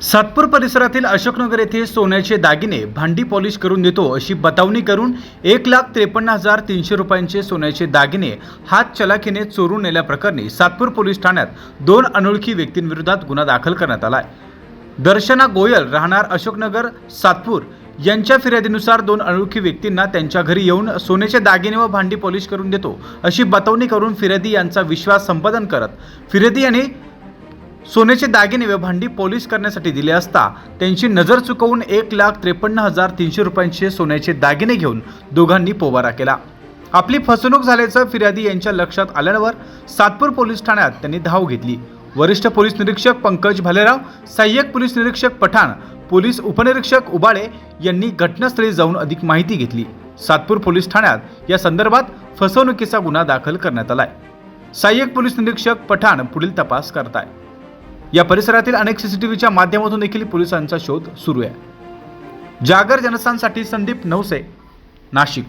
सातपूर परिसरातील अशोकनगर येथे सोन्याचे दागिने भांडी पॉलिश करून देतो अशी बतावणी करून एक लाख त्रेपन्न हजार तीनशे रुपयांचे सोन्याचे दागिने हात चलाखीने चोरून नेल्याप्रकरणी सातपूर पोलीस ठाण्यात दोन अनोळखी व्यक्तींविरोधात गुन्हा दाखल करण्यात आला आहे. दर्शना गोयल राहणार अशोकनगर सातपूर यांच्या फिर्यादीनुसार दोन अनोळखी व्यक्तींना त्यांच्या घरी येऊन सोन्याचे दागिने व भांडी पॉलिश करून देतो अशी बतावणी करून फिर्यादी यांचा विश्वास संपादन करत फिर्यादी यांनी सोन्याचे दागिने व भांडी पॉलिश करण्यासाठी दिले असता त्यांची नजर चुकवून एक लाख त्रेपन्न हजार तीनशे रुपयांचे सोन्याचे दागिने घेऊन दोघांनी पोवारा केला. आपली फसवणूक झाल्याचं फिर्यादी यांच्या लक्षात आल्यावर सातपूर पोलीस ठाण्यात त्यांनी धाव घेतली. वरिष्ठ पोलीस निरीक्षक पंकज भालेराव सहाय्यक पोलीस निरीक्षक पठाण पोलीस उपनिरीक्षक उबाळे यांनी घटनास्थळी जाऊन अधिक माहिती घेतली. सातपूर पोलीस ठाण्यात या संदर्भात फसवणुकीचा गुन्हा दाखल करण्यात आलाय. सहाय्यक पोलीस निरीक्षक पठाण पुढील तपास करताय. या परिसरातील अनेक सीसीटीव्हीच्या माध्यमातून देखील पोलिसांचा शोध सुरू आहे. जागर जनस्थानसाठी संदीप नवसे नाशिक.